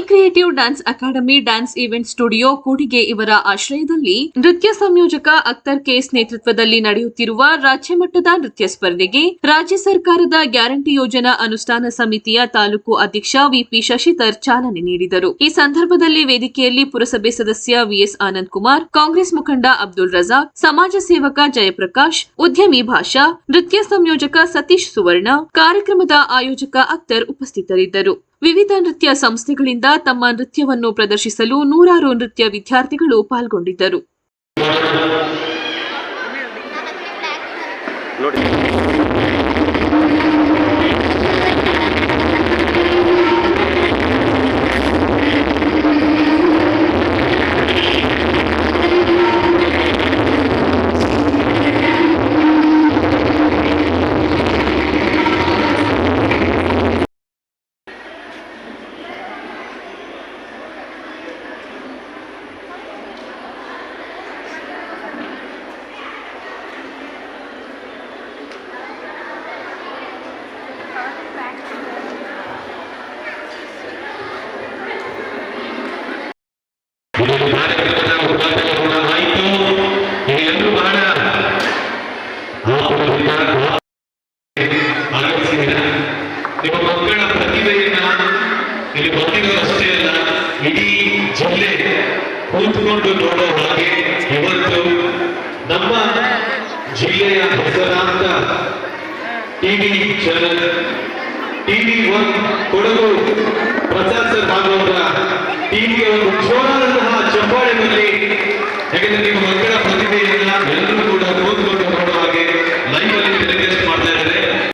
Creative dance academy dance event studio Kudige ಇವರ ಆಶ್ರಯದಲ್ಲಿ ನೃತ್ಯ ಸಂಯೋಜಕ ಅಖ್ತರ್ ಕೇಸ್ ನೇತೃತ್ವದಲ್ಲಿ ನಡೆಯುತ್ತಿರುವ ರಾಜ್ಯ ಮಟ್ಟದ ನೃತ್ಯ ಸ್ಪರ್ಧೆಗೆ ರಾಜ್ಯ ಸರ್ಕಾರದ ಗ್ಯಾರಂಟಿ ಯೋಜನಾ ಅನುಷ್ಠಾನ ಸಮಿತಿಯ ತಾಲೂಕು ಅಧ್ಯಕ್ಷ ವಿಪಿ ಶಶಿಧರ್ ಚಾಲನೆ ನೀಡಿದರು. ಈ ಸಂದರ್ಭದಲ್ಲಿ ವೇದಿಕೆಯಲ್ಲಿ ಪುರಸಭೆ ಸದಸ್ಯ ವಿಎಸ್ ಆನಂದ್ ಕುಮಾರ್, ಕಾಂಗ್ರೆಸ್ ಮುಖಂಡ ಅಬ್ದುಲ್ ರಜಾಕ್, ಸಮಾಜ ಸೇವಕ ಜಯಪ್ರಕಾಶ್, ಉದ್ಯಮಿ ಭಾಷಾ, ನೃತ್ಯ ಸಂಯೋಜಕ ಸತೀಶ್ ಸುವರ್ಣ, ಕಾರ್ಯಕ್ರಮದ ಆಯೋಜಕ ಅಖ್ತರ್ ಉಪಸ್ಥಿತರಿದ್ದರು. ವಿವಿಧ ನೃತ್ಯ ಸಂಸ್ಥೆಗಳಿಂದ ತಮ್ಮ ನೃತ್ಯವನ್ನು ಪ್ರದರ್ಶಿಸಲು ನೂರಾರು ನೃತ್ಯ ವಿದ್ಯಾರ್ಥಿಗಳು ಪಾಲ್ಗೊಂಡಿದ್ದರು. ಇಲ್ಲಿ ಬಂದಿರೋ ಅಷ್ಟೇ ಅಲ್ಲ ಇಡೀ ಜಿಲ್ಲೆ ಕೂತ್ಕೊಂಡು ನೋಡೋ ಹಾಗೆ ಇವತ್ತು ನಮ್ಮ ಜಿಲ್ಲೆಯ ಹೆಸರಾಂತ TV channel TV one Kodagu Prasad sir ಟಿವಿಯ ಒಂದು